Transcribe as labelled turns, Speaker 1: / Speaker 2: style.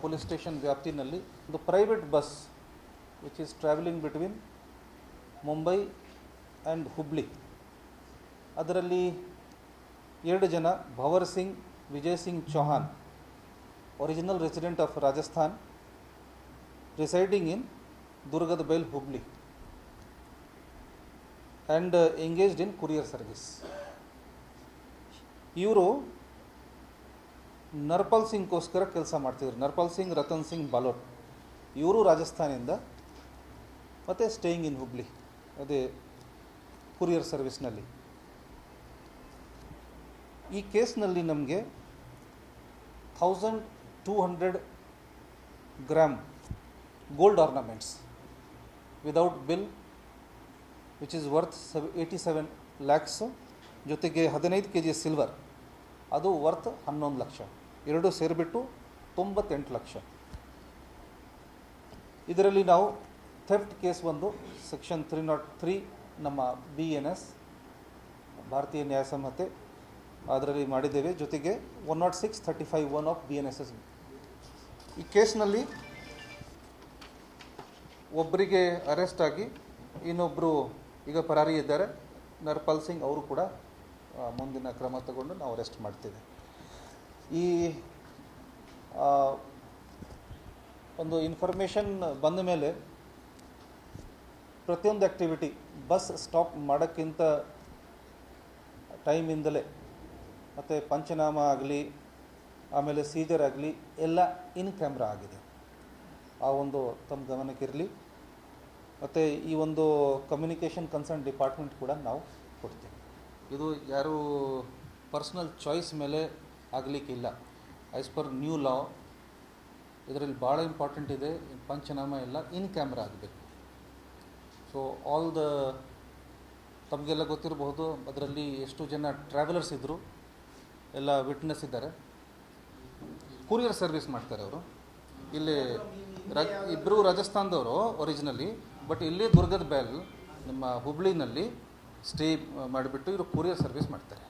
Speaker 1: Police station ವ್ಯಾಪ್ತಿನಲ್ಲಿ ಒಂದು private bus which is travelling between Mumbai and Hubli ಅದರಲ್ಲಿ ಎರಡು ಜನ Bhavar Singh, Vijay Singh Chauhan original resident of Rajasthan residing in Durgadbail Hubli and engaged in courier service ಇವರು ನರ್ಪಾಲ್ ಸಿಂಗ್ಗೋಸ್ಕರ ಕೆಲಸ ಮಾಡ್ತಿದ್ರು. ನರ್ಪಾಲ್ ಸಿಂಗ್, ರತನ್ ಸಿಂಗ್, ಬಾಲೋಟ್. ಇವರು ರಾಜಸ್ಥಾನಿಂದ ಮತ್ತು ಸ್ಟೇಯಿಂಗ್ ಇನ್ ಹುಬ್ಳಿ ಅದೇ ಕುರಿಯರ್ ಸರ್ವಿಸ್ನಲ್ಲಿ ಈ ಕೇಸ್ನಲ್ಲಿ ನಮಗೆ thousand two hundred gram gold ornaments without bill which is worth seven eighty seven lakhs ಜೊತೆಗೆ ಹದಿನೈದು ಕೆ ಜಿ ಸಿಲ್ವರ್ ಅದು ವರ್ತ್ ಹನ್ನೊಂದು ಲಕ್ಷ. ಎರಡು ಸೇರಿಬಿಟ್ಟು ತೊಂಬತ್ತೆಂಟು ಲಕ್ಷ. ಇದರಲ್ಲಿ ನಾವು ಥೆಫ್ಟ್ ಕೇಸ್ ಒಂದು, ಸೆಕ್ಷನ್ ತ್ರೀ ನಾಟ್ ತ್ರೀ, ನಮ್ಮ B N S, Bharatiya Nyaya ಅದರಲ್ಲಿ ಮಾಡಿದ್ದೇವೆ. ಜೊತೆಗೆ one not six, thirty five, one of B N S S. ಈ ಕೇಸ್ನಲ್ಲಿ ಒಬ್ಬರಿಗೆ ಅರೆಸ್ಟ್ ಆಗಿ ಇನ್ನೊಬ್ಬರು ಈಗ ಪರಾರಿ ಇದ್ದಾರೆ ನರ್ಪಾಲ್ ಸಿಂಗ್ ಅವರು ಕೂಡ ಮುಂದಿನ ಕ್ರಮ ತಗೊಂಡು ನಾವು ಅರೆಸ್ಟ್ ಮಾಡ್ತೇವೆ. ಈ ಒಂದು ಇನ್ಫಾರ್ಮೇಷನ್ ಬಂದ ಮೇಲೆ ಪ್ರತಿಯೊಂದು ಆ್ಯಕ್ಟಿವಿಟಿ ಬಸ್ ಸ್ಟಾಪ್ ಮಾಡೋಕ್ಕಿಂತ ಟೈಮಿಂದಲೇ ಮತ್ತು ಪಂಚನಾಮ ಆಗಲಿ, ಆಮೇಲೆ ಸೀಜರ್ ಆಗಲಿ, ಎಲ್ಲ ಇನ್ ಕ್ಯಾಮ್ರಾ ಆಗಿದೆ. ಆ ಒಂದು ತಮ್ಮ ಗಮನಕ್ಕಿರಲಿ. ಮತ್ತು ಈ ಒಂದು ಕಮ್ಯುನಿಕೇಷನ್ ಕನ್ಸರ್ನ್ ಡಿಪಾರ್ಟ್ಮೆಂಟ್ ಕೂಡ ನಾವು ಕೊಡ್ತೀವಿ. ಇದು ಯಾರು ಪರ್ಸ್ನಲ್ ಚಾಯ್ಸ್ ಮೇಲೆ ಆಗಲಿಕ್ಕಿಲ್ಲ. ಆ್ಯಸ್ ಪರ್ ನ್ಯೂ ಲಾ ಇದರಲ್ಲಿ ಭಾಳ ಇಂಪಾರ್ಟೆಂಟ್ ಇದೆ ಪಂಚನಾಮ ಎಲ್ಲ ಇನ್ ಕ್ಯಾಮ್ರಾ ಆಗಬೇಕು. ಸೊ ಆಲ್ ದ ತಮಗೆಲ್ಲ ಗೊತ್ತಿರಬಹುದು, ಅದರಲ್ಲಿ ಎಷ್ಟು ಜನ ಟ್ರಾವೆಲರ್ಸ್ ಇದ್ದರು ಎಲ್ಲ ವಿಟ್ನೆಸ್ ಇದ್ದಾರೆ. ಕೂರಿಯರ್ ಸರ್ವಿಸ್ ಮಾಡ್ತಾರೆ ಅವರು. ಇಲ್ಲಿ ರ ಇಬ್ಬರು ರಾಜಸ್ಥಾನದವರು ಒರಿಜಿನಲಿ ಬಟ್ ಇಲ್ಲಿ ದುರ್ಗದ ಬ್ಯಾಲ್ ನಮ್ಮ ಹುಬ್ಳಿನಲ್ಲಿ ಸ್ಟೇ ಮಾಡಿಬಿಟ್ಟು ಇವರು ಕೂರಿಯರ್ ಸರ್ವಿಸ್ ಮಾಡ್ತಾರೆ.